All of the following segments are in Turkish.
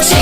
Change.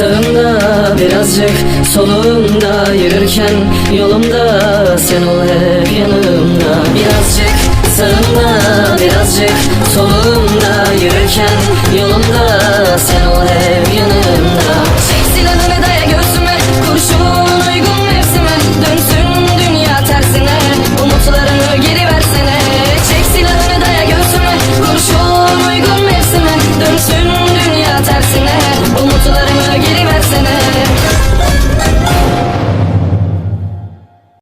Sağımda birazcık soluğumda Yürürken yolumda sen ol hep yanımda.